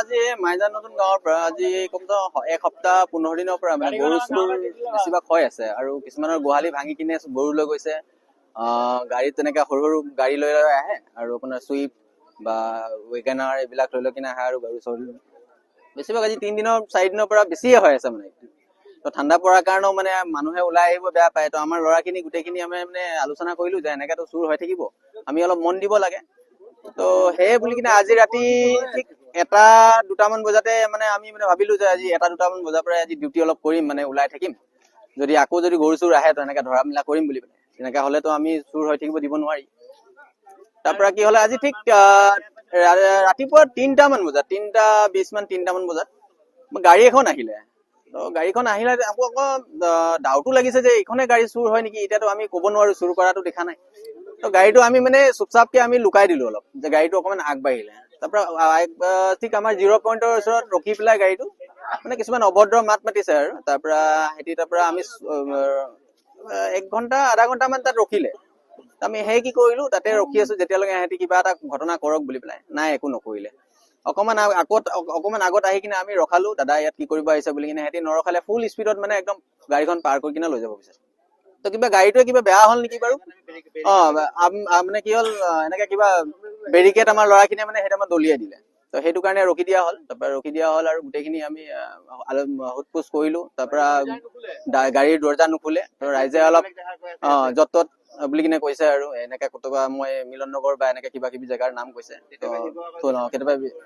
আজি মাইজান নতুন গাঁৱৰ পৰা আজি কমচে এক সপ্তাহ পোন্ধৰ দিনৰ পৰা মানে গৰু চুৰ বেছিভাগ হৈ আছে আৰু কিছুমানৰ গোহালি ভাঙি কিনে গৰু লৈ গৈছে। গাড়ীত তেনেকে সৰু সৰু গাড়ী লৈ লৈ আহে আৰু আপোনাৰ চুইপ বা ৱেগেনাৰ এইবিলাক লৈ লৈ কিনে আহে আৰু গৰু চৰু বেছিভাগ আজি তিনিদিনৰ চাৰিদিনৰ পৰা বেছিয়ে হৈ আছে মানে। তো ঠাণ্ডা পৰাৰ কাৰণেও মানে মানুহে ওলাই আহিব বেয়া পায়। তো আমাৰ ল'ৰাখিনি গোটেইখিনি আমি মানে আলোচনা কৰিলো যে এনেকেতো চুৰ হৈ থাকিব। আমি অলপ মন দিব লাগে। তো সেয়ে বুলি কিনে আজি ৰাতি ঠিক এটা দুটামান বজাতে মানে আমি মানে ভাবিলো যে আজি এটা দুটামান বজাৰ পৰাই আজি ডিউটি অলপ কৰিম মানে ওলাই থাকিম। যদি আকৌ যদি গৰু চুৰ আহে তো এনেকে ধৰা মেলা কৰিম বুলি তেনেকে হলেতো আমি চুৰ হৈ থাকিব দিব নোৱাৰি। তাৰ পৰা কি হলে আজি ঠিক আহ, ৰাতিপুৱা তিনটামান বজাত তিনটা বিশ মান তিনটামান বজাত গাড়ী এখন আহিলে। তো গাড়ীখন আহিলে আকৌ আকৌ ডাউটো লাগিছে যে এইখনে গাড়ী চুৰ হয় নেকি এতিয়াতো আমি ক'ব নোৱাৰো চুৰ কৰাটো দেখা নাই। তো গাড়ীটো আমি মানে চুপচাপকে আমি লুকাই দিলো অলপ যে গাড়ীটো অকমান আগবাঢ়িলে। তাৰপৰা ঠিক আমাৰ জিৰ' পইণ্টৰ ওচৰত ৰখি পেলাই গাড়ীটো মানে কিছুমান অভদ্ৰ মাত মাতিছে আৰু। তাৰ পৰা সিহঁতি তাৰ পৰা আমি এক ঘন্টা আধা ঘন্টামান তাত ৰখিলে। আমি সেই কি কৰিলো তাতে ৰখি আছো যেতিয়ালৈকে সিহঁতি কিবা এটা ঘটনা কৰক বুলি পেলাই। নাই একো নকৰিলে। অকমান আগ- আগত অকমান আগত আহি কিনে আমি ৰখালো দাদা ইয়াত কি কৰিব আহিছে বুলি কিনে সিহঁতি নৰখালে ফুল স্পীডত মানে একদম গাড়ীখন পাৰ কৰি কিনে লৈ যাব বিচাৰে তো কিবা গাড়ীটোৱে কিবা বেয়া হ'ল নেকি বাৰু? অ মানে কি হ'ল এনেকে কিবা বেৰিকেড আমাৰ ল'ৰাখিনিয়ে মানে সেইটো আমাৰ দলিয়াই দিলে। তো সেইটো কাৰণে ৰখি দিয়া হ'ল। তাৰপৰা ৰখি দিয়া হ'ল আৰু গোটেইখিনি আমি সোধ পোছ কৰিলো। তাৰপৰা গাড়ীৰ দৰ্জা নুখুলে। ৰাইজে অলপ অ য'ত ত'ত বুলি কিনে কৈছে আৰু এনেকে কতবা মই মিলন নগৰ বা এনেকে কিবা কিবি জেগাৰ নাম কৈছে। কেতিয়াবা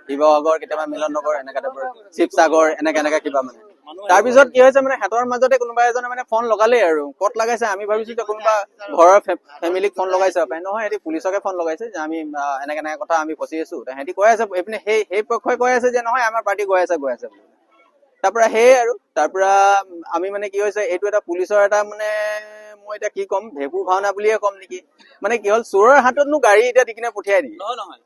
শিৱসাগৰ কেতিয়াবা মিলন নগৰ এনেকা টাইপৰ শিৱসাগৰ এনেকে এনেকে কিবা মানে। তাৰপিছত কি হৈছে মানে সিহঁতৰ মাজতে কোনোবা এজনে মানে ফোন লগালেই আৰু। ক'ত লগাইছে? আমি ভাবিছো যে কোনোবা ঘৰৰ ফেমিলিক ফোন লগাইছে। নহয় সিহঁতি পুলিচকে ফোন লগাইছে যে আমি এনেকে এনেকে কথা আমি ফচি আছো। সিহঁতি কৈ আছে এইপিনে সেই সেই পক্ষই কৈ আছে যে নহয় আমাৰ পাৰ্টি গৈ আছে গৈ আছে বুলি। তাৰ পৰা সেয়ে আৰু। তাৰ পৰা আমি মানে কি হৈছে এইটো এটা পুলিচৰ এটা মানে মই এতিয়া কি ক'ম ভেকু ভাওনা বুলিয়ে ক'ম নেকি? মানে কি হ'ল চোৰৰ হাততনো গাড়ী এতিয়া দি কিনে পঠিয়াই নহয় নহয়।